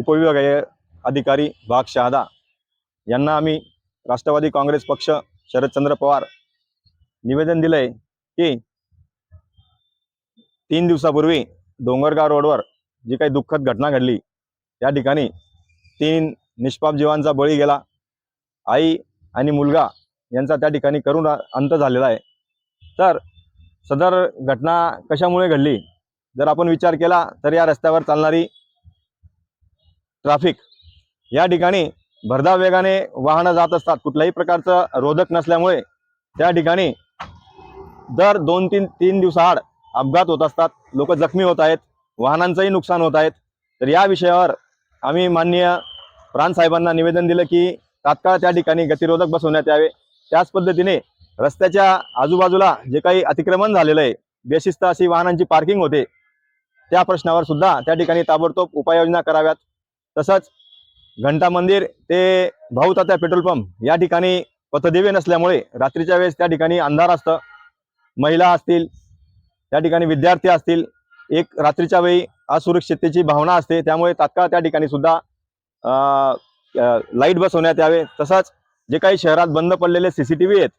उपविभागीय अधिकारी भाग शहादा यांना आम्ही राष्ट्रवादी काँग्रेस पक्ष शरदचंद्र पवार निवेदन दिलंय की तीन दिवसापूर्वी डोंगरगाव रोडवर जी काही दुःखद घटना घडली त्या ठिकाणी तीन निष्पाप जीवांचा बळी गेला. आई आणि मुलगा यांचा त्या ठिकाणी करून अंत झालेला आहे. तर सदर घटना कशामुळे घडली? जर आपण विचार केला तर या रस्त्यावर चालणारी ट्रॅफिक. या ठिकाणी भरधाव वेगाने वाहनं जात असतात. कुठल्याही प्रकारचं रोधक नसल्यामुळे त्या ठिकाणी दर दोन तीन तीन दिवसाआड अपघात होत असतात. लोक जखमी होत आहेत. वाहनांचंही नुकसान होत आहेत. तर या विषयावर आम्ही माननीय प्राणसाहेबांना निवेदन दिलं की तात्काळ त्या ठिकाणी गतिरोधक बसवण्यात यावे. त्याच पद्धतीने रस्त्याच्या आजूबाजूला जे काही अतिक्रमण झालेलं आहे बेशिस्त अशी वाहनांची पार्किंग होते त्या प्रश्नावर सुद्धा त्या ठिकाणी ताबडतोब उपाययोजना कराव्यात. तसंच घंटा मंदिर ते भाऊ तात्या पेट्रोल पंप या ठिकाणी पथदिवे नसल्यामुळे रात्रीच्या वेळेस त्या ठिकाणी अंधार असतं. महिला असतील त्या ठिकाणी विद्यार्थी असतील एक रात्रीच्या वेळी असुरक्षिततेची भावना असते. त्यामुळे तात्काळ त्या ठिकाणी सुद्धा लाइट बसवण्यात यावे. तसंच जे काही शहरात बंद पडलेले सी सी टी व्ही आहेत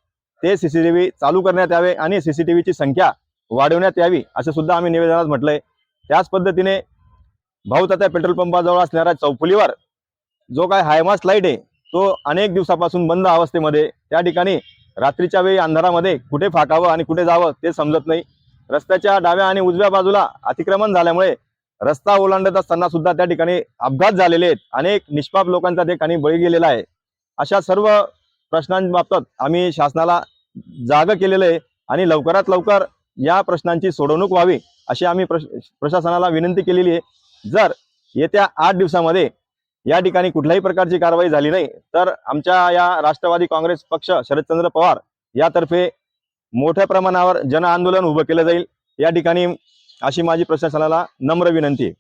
ते सी सी टी व्ही चालू करण्यात यावे आणि सी सी टी व्हीची संख्या वाढवण्यात यावी असं सुद्धा आम्ही निवेदनात म्हटलंय. त्याच पद्धतीने भाऊ तात्या पेट्रोल पंपाजवळ असणाऱ्या चौफुलीवर जो काय हायमास लाइट आहे तो अनेक दिवसापासून बंद अवस्थेमध्ये त्या ठिकाणी रात्रीच्या वेळी अंधारामध्ये कुठे फाकावं आणि कुठे जावं ते समजत नाही. रस्त्याच्या डाव्या आणि उजव्या बाजूला अतिक्रमण झाल्यामुळे रस्ता ओलांडत असताना सुद्धा त्या ठिकाणी अपघात झालेले आहेत. अनेक निष्पाप लोकांचा त्या ठिकाणी बळी गेलेला आहे. अशा सर्व प्रश्नांबाबत आम्ही शासनाला जाग केलेलं आहे आणि लवकरात लवकर या प्रश्नांची सोडवणूक व्हावी अशी आम्ही प्रश प्रशासनाला विनंती केलेली आहे. जर येत्या आठ दिवसामध्ये या ठिकाणी कुठल्याही प्रकारची कारवाई झाली नाही तर आमच्या या राष्ट्रवादी काँग्रेस पक्ष शरदचंद्र पवार यातर्फे मोठ्या प्रमाणावर जन आंदोलन उभं केलं जाईल. या ठिकाणी अशी माझी प्रशासनाला नम्र विनंती आहे.